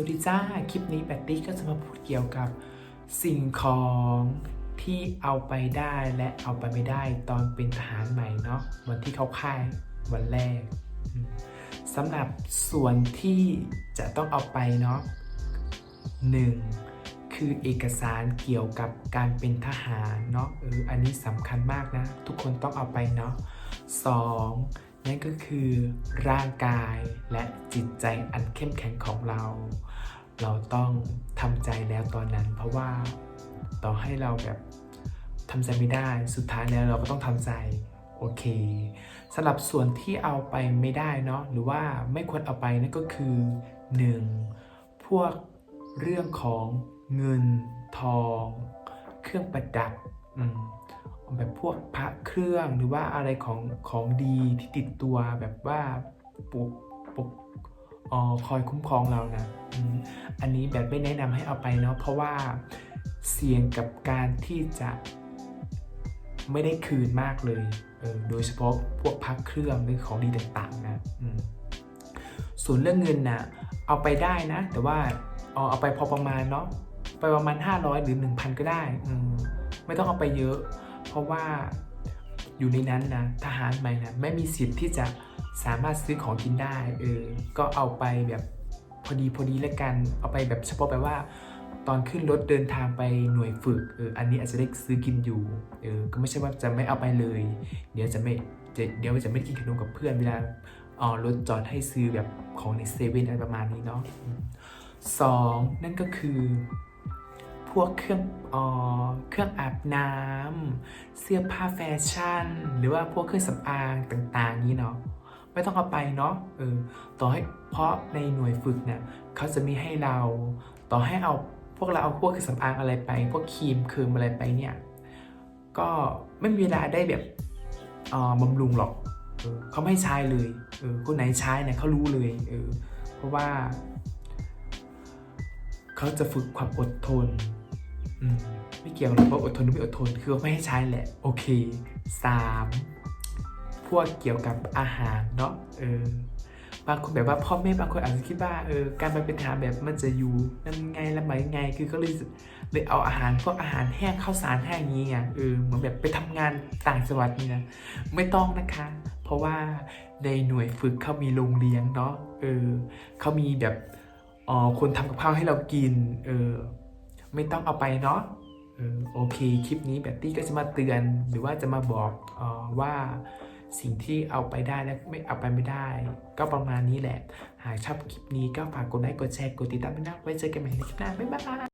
สวัสดีจ้า คลิปนี้แบตตี้ก็จะมาพูดเกี่ยวกับสิ่งของที่เอาไปได้และเอาไปไม่ได้ตอนเป็นทหารใหม่เนาะวันที่เข้าค่ายวันแรกสำหรับส่วนที่จะต้องเอาไปเนาะหนึ่งคือเอกสารเกี่ยวกับการเป็นทหารเนาะเอออันนี้สำคัญมากนะ ทุกคนต้องเอาไปเนาะสอง นั่นก็คือร่างกายและจิตใจอันเข้มแข็งของเรา เราต้องทำใจแล้วตอนนั้น เพราะว่าต่อให้เราแบบทำใจไม่ได้สุดท้ายแล้วเราก็ต้องทำใจโอเคสำหรับส่วนที่เอาไปไม่ได้เนาะหรือว่าไม่ควรเอาไปนั่นก็คือ 1. พวกเรื่องของเงินทอง เครื่องประดับอืมแบบพวกพระ เครื่องหรือว่าอะไรของของดีที่ติดตัวแบบว่าปกปกออคอยคุ้มครองเรานะอันนี้แบบไม่แนะนำให้เอาไปเนาะเพราะว่าเสี่ยงกับการที่จะไม่ได้คืนมากเลยเออโดยเฉพาะพวกพักเครื่องหรือของดีต่างๆนะส่วนเรื่องเงินนะ่ะเอาไปได้นะ แต่ว่าเอาเอาไปพอประมาณเนาะไปประมาณ 500 หรือ 1,000 ก็ได้อืไม่ต้องเอาไปเยอะ เพราะว่า อยู่ในนั้นนะทหารใหม่นะไม่มีสิทธิ์ที่จะสามารถซื้อของกินได้เออก็เอาไปแบบพอดีพอดีแล้วกันเอาไปแบบเฉพาะแบบว่า ตอนขึ้นรถเดินทางไปหน่วยฝึกเอออันนี้อาจจะได้ซื้อกินอยู่เออก็ไม่ใช่ว่าจะไม่เอาไปเลย เดี๋ยวจะไม่เดี๋ยวจะไม่กินขนมกับเพื่อนเวลาออรถจอดให้ซื้อแบบของในเซเว่นอะไรประมาณนี้เนาะสองนั่นก็คือ พวกเครื่องอ่อเครื่องอาบน้ำเสื้อผ้าแฟชั่น หรือว่าพวกเครื่องสำอางต่างๆ นี้เนาะไม่ต้องเอาไปเนาะเออต่อให้เพราะในหน่วยฝึกเนี่ยเขาจะมีให้เรา ต่อให้เอาพวกเราเอาพวกเครื่องสำอางอะไรไป พวกครีมเคิมอะไรไปเนี่ยก็ไม่มีเวลาได้แบบอ่อบำรุงหรอกเออเขาไม่ใช้เลยเออคนไหนใช้เนี่ยเขารู้เลยเออเพราะว่า เขาจะฝึกความอดทน ไม่เกี่ยวหรอกว่าอดทนหรือไม่อดทนคือไม่ให้ใช้แหละ โอเคสามพวกเกี่ยวกับอาหารเนาะเออบางคนแบบว่าพ่อแม่บางคนอาจจะคิดว่าเออการไปเป็นทหารแบบมันจะอยู่ยังไงละไหมยังไงคือก็เลยเลยเอาอาหารพวกอาหารแห้งข้าวสารแห้งนี้ไงเออเหมือนแบบไปทำงานต่างจังหวัดนี่นะไม่ต้องนะคะ เพราะว่าในหน่วยฝึกเขามีโรงเลี้ยงเนาะเออเขามีแบบอ๋อคนทำกับข้าวให้เรากินเออ ไม่ต้องเอาไปเนาะเออโอเค คลิปนี้แบตตี้ก็จะมาเตือนหรือว่าจะมาบอกออว่าสิ่งที่เอาไปได้และไม่เอาไปไม่ได้ ก็ประมาณนี้แหละ หากชอบคลิปนี้ก็ฝากกดไลค์กดแชร์กดติดตามด้วยนะไว้เจอกันใหม่ในคลิปหน้า บ๊ายบาย